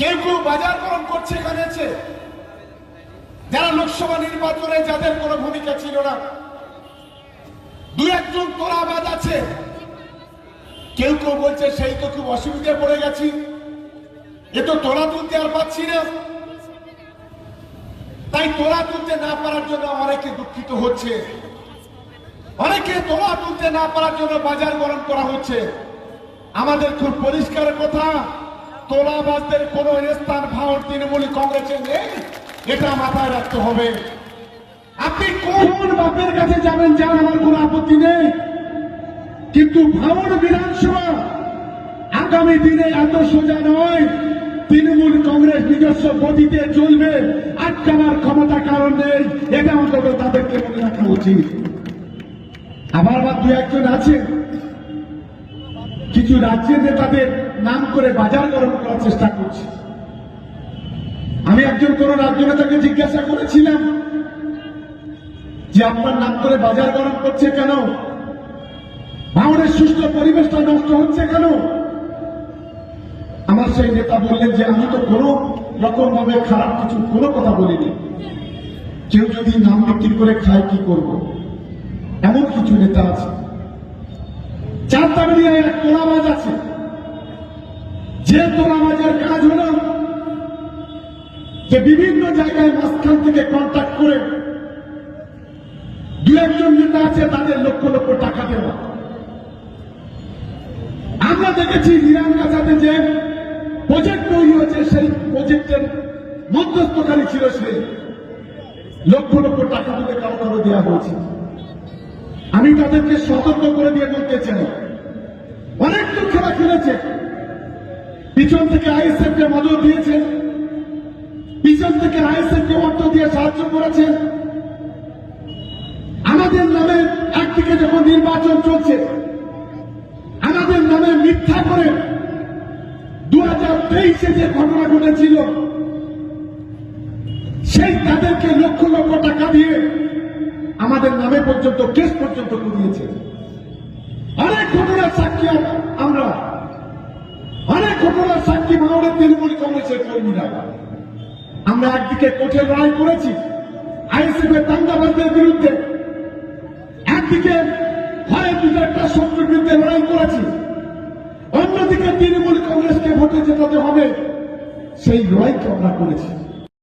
কেউ কেউ বাজার গরম করছে এখানে। যারা লোকসভা নির্বাচনে যাদের কোনো ভূমিকা ছিল না। দু একজন তোলাবাজ আছে। কেউ কেউ বলছে, সেই তো খুব অসুবিধায় পড়ে গেছি। এ তো তোলা তুলতে আর পাচ্ছি না। তাই তোলা তুলতে না পারার জন্য অনেকে দুঃখিত হচ্ছে। অনেকে তোলা তুলতে না পারার জন্য বাজার গরম করা হচ্ছে। আমাদের খুব পরিষ্কার কথা। তোলাবাজদের কোন স্থান ভাঙন তৃণমূল কংগ্রেসের নেই, এটা মাথায় রাখতে হবে। আপনি কোন বাপের কাছে যাবেন যান আমার কোনো আপত্তি নেই? কিন্তু ভাঙন বিধানসভা আগামী দিনে এত সোজা নয়। তৃণমূল কংগ্রেস নিজস্ব গতিতে চলবে, আটকাবার ক্ষমতা কারণ নেই, এটা অন্তত তাদেরকে মনে রাখা উচিত। আবার বা দু একজন আছে কিছু রাজ্যের নেতাদের নাম করে বাজার গরম করার চেষ্টা করছে। আমি একজন কোন রাজ্য নেতাকে জিজ্ঞাসা করেছিলাম যে আপনার নাম করে বাজার গরম করছে কেন? ভাঙনের সুস্থ পরিবেশটা নষ্ট হচ্ছে কেন? আমার সেই নেতা বললেন যে, আমি তো কোনো রকম ভাবে খারাপ কিছু, কোনো কথা বলিনি। কেউ যদি নাম বিক্রি করে খায়, কি করব? এমন কিছু নেতা আছে। চার তামিলিয়ায় এক তোলাবাজ আছে। যে তোলাবাজের কাজ হলো যে বিভিন্ন জায়গায় মাঝখান থেকে কন্ট্যাক্ট করে দু একজন নেতা আছে, তাদের লক্ষ লক্ষ টাকা দেওয়া। আমরা দেখেছি ইরান গাছাতে যে প্রজেক্ট তৈরি হয়েছে, সেই প্রজেক্টের মধ্যস্থকারী ছিল সে। লক্ষ লক্ষ টাকা তুলে কারও কারও দেওয়া হয়েছে। আমি তাদেরকে সতর্ক করে দিয়ে বলতে চাই। অনেক তো খেলা খেলেছে পিছন থেকে আইএসএফ কে মদত দিয়েছে। পিছন থেকে আইএসএফ কে অর্থ দিয়ে সাহায্য করেছে। আমাদের নামে একদিকে যখন নির্বাচন চলছে, আমাদের নামে মিথ্যা করে দু হাজার তেইশে যে ঘটনা ঘটেছিল, সেই তাদেরকে লক্ষ লক্ষ টাকা দিয়ে আমাদের নামে পর্যন্ত, কেস পর্যন্ত করিয়েছে অনেক ঘটনার সাক্ষী আমরা। অনেক ঘটনার সাক্ষী মানবের তৃণমূল কংগ্রেসের কর্মীরা। আমরা একদিকে কোর্টের রায় করেছি আইএসএফ এর দাঙ্গাবাজদের বিরুদ্ধে। একদিকে দুটো একটা শত্রুর বিরুদ্ধে লড়াই করেছি। অন্যদিকে তৃণমূল কংগ্রেসকে ভোটে জেতাতে হবে। সেই লড়াইকে আমরা করেছি।